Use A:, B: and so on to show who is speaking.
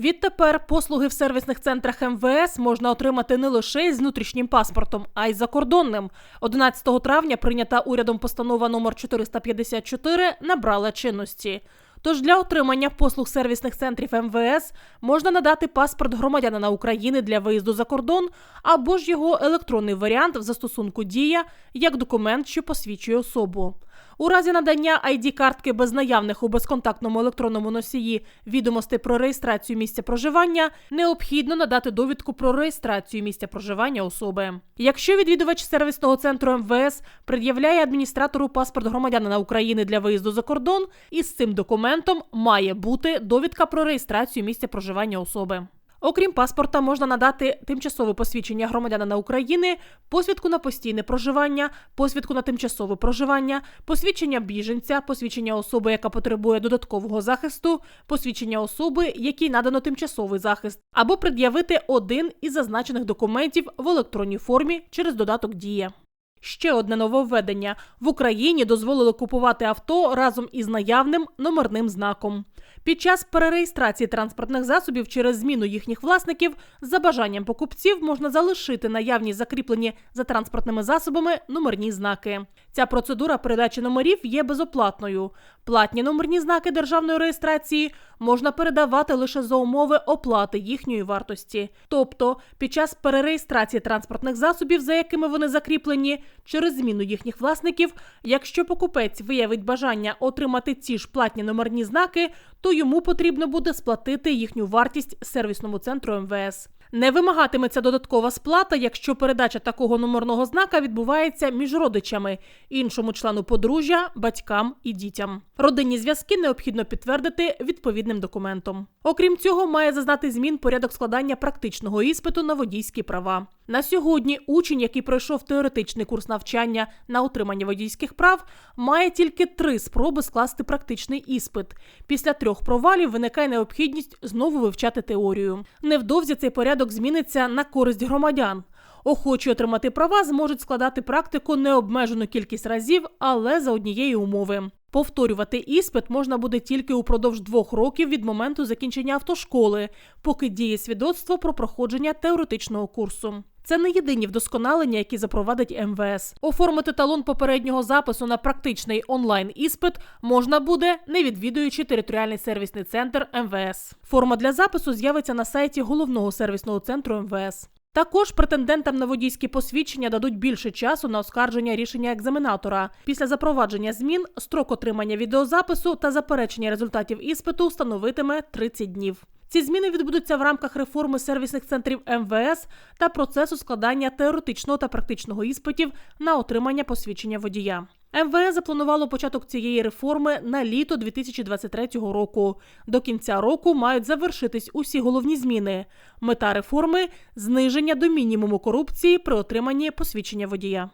A: Відтепер послуги в сервісних центрах МВС можна отримати не лише з внутрішнім паспортом, а й закордонним. 11 травня прийнята урядом постанова номер 454 набрала чинності. Тож для отримання послуг сервісних центрів МВС можна надати паспорт громадянина України для виїзду за кордон або ж його електронний варіант в застосунку Дія як документ, що посвідчує особу. У разі надання id картки без наявних у безконтактному електронному носії відомостей про реєстрацію місця проживання, необхідно надати довідку про реєстрацію місця проживання особи. Якщо відвідувач сервісного центру МВС пред'являє адміністратору паспорт громадянина України для виїзду за кордон, із цим документом має бути довідка про реєстрацію місця проживання особи. Окрім паспорта, можна надати тимчасове посвідчення громадянина України, посвідку на постійне проживання, посвідку на тимчасове проживання, посвідчення біженця, посвідчення особи, яка потребує додаткового захисту, посвідчення особи, якій надано тимчасовий захист, або пред'явити один із зазначених документів в електронній формі через додаток Дія. Ще одне нововведення: в Україні дозволили купувати авто разом із наявним номерним знаком. Під час перереєстрації транспортних засобів через зміну їхніх власників за бажанням покупців можна залишити наявні закріплені за транспортними засобами номерні знаки. Ця процедура передачі номерів є безоплатною. Платні номерні знаки державної реєстрації можна передавати лише за умови оплати їхньої вартості. Тобто, під час перереєстрації транспортних засобів, за якими вони закріплені, через зміну їхніх власників, якщо покупець виявить бажання отримати ці ж платні номерні знаки, то йому потрібно буде сплатити їхню вартість сервісному центру МВС. Не вимагатиметься додаткова сплата, якщо передача такого номерного знака відбувається між родичами, іншому члену подружжя, батькам і дітям. Родинні зв'язки необхідно підтвердити відповідним документом. Окрім цього, має зазнати змін порядок складання практичного іспиту на водійські права. На сьогодні учень, який пройшов теоретичний курс навчання на отримання водійських прав, має тільки три спроби скласти практичний іспит. Після трьох провалів виникає необхідність знову вивчати теорію. Невдовзі цей порядок зміниться на користь громадян. Охочі отримати права зможуть складати практику необмежену кількість разів, але за однієї умови. Повторювати іспит можна буде тільки упродовж двох років від моменту закінчення автошколи, поки діє свідоцтво про проходження теоретичного курсу. Це не єдині вдосконалення, які запровадить МВС. Оформити талон попереднього запису на практичний онлайн іспит можна буде, не відвідуючи територіальний сервісний центр МВС. Форма для запису з'явиться на сайті головного сервісного центру МВС. Також претендентам на водійські посвідчення дадуть більше часу на оскарження рішення екзаменатора. Після запровадження змін строк отримання відеозапису та заперечення результатів іспиту становитиме 30 днів. Ці зміни відбудуться в рамках реформи сервісних центрів МВС та процесу складання теоретичного та практичного іспитів на отримання посвідчення водія. МВС запланувало початок цієї реформи на літо 2023 року. До кінця року мають завершитись усі головні зміни. Мета реформи зниження до мінімуму корупції при отриманні посвідчення водія.